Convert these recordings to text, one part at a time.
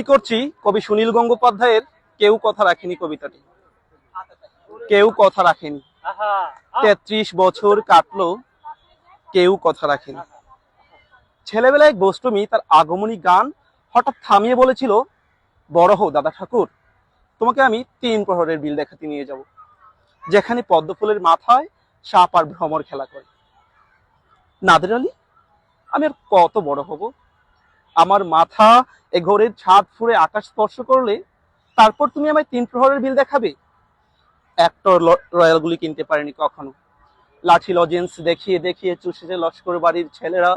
আবৃত্তি করছি কবি সুনীল গঙ্গোপাধ্যায়ের কেউ কথা রাখেনি কবিতাটি। কেউ কথা রাখেনি। তেত্রিশ বছর কাটলো, কেউ কথা রাখেনি। ছেলেবেলায় গোষ্ঠমী তার আগমনী গান হঠাৎ থামিয়ে বলেছিল, বড় হও দাদা ঠাকুর, তোমাকে আমি তিন প্রহরের বিল দেখাতে নিয়ে যাব, যেখানে পদ্মফুলের মাথায় সাপ আর ভ্রমর খেলা করে। নাদের আলী, আমি আর কত বড় হব? আমার মাথা এ ঘরের ছাদ ফুঁড়ে আকাশ স্পর্শ করলে, তারপর তুমি আমায় তিন প্রহরের বিল দেখাবে? একটা রয়্যালগুলি কিনতে পারেনি কখনো। লাঠি লজেন্স দেখিয়ে দেখিয়ে চুষেছে লস্কর বাড়ির ছেলেরা।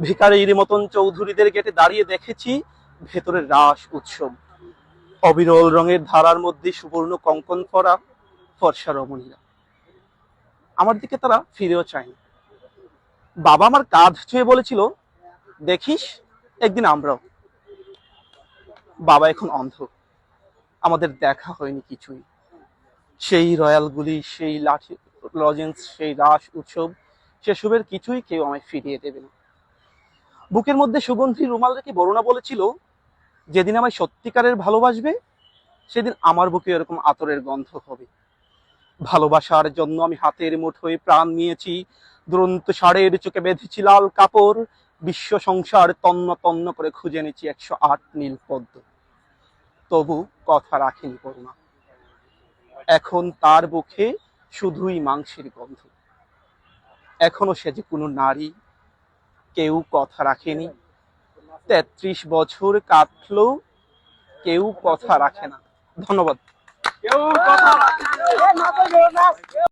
ভিকারির মতন চৌধুরীদের গেটে দাঁড়িয়ে দেখেছি ভেতরে রাস উৎসব। অবিরল রঙের ধারার মধ্যে সুবর্ণ কঙ্কন করা ফর্সা রমণীরা। আমার দিকে তারা ফিরেও চায়নি। বাবা আমার কাঁধ ছুঁয়ে বলেছিল, দেখিস একদিন আমরাও। বাবা এখন অন্ধ। আমাদের দেখা হয়নি কিছুই। সেই রয়্যালগুলি সেই লাঠি লজেন্স, সেই রাস, উৎসব, সেসবের কিছুই কেউ আমায় ফিরিয়ে দেবে না। বুকের মধ্যে সুগন্ধি রুমাল রেখে বরুণা বলেছিল, যেদিন আমায় সত্যিকারের ভালোবাসবে, সেদিন আমার বুকে এরকম আতরের গন্ধ হবে। ভালোবাসার জন্য আমি হাতের মুঠোয় প্রাণ নিয়েছি, দুরন্ত ষাঁড়ের চোখে বেঁধেছি লাল কাপড় বিশ্ব সংসার তন্ন তন্ন করে খুঁজে নিয়েছি একশো আট নীল পদ্ম। তবু কথা রাখেনি করুণা। এখন তার বুকে শুধুই মাংসের গন্ধ। এখনও সে যে কোনো নারী, কেউ কথা রাখেনি। তেত্রিশ বছর কাটলেও কেউ কথা রাখে না। ধন্যবাদ।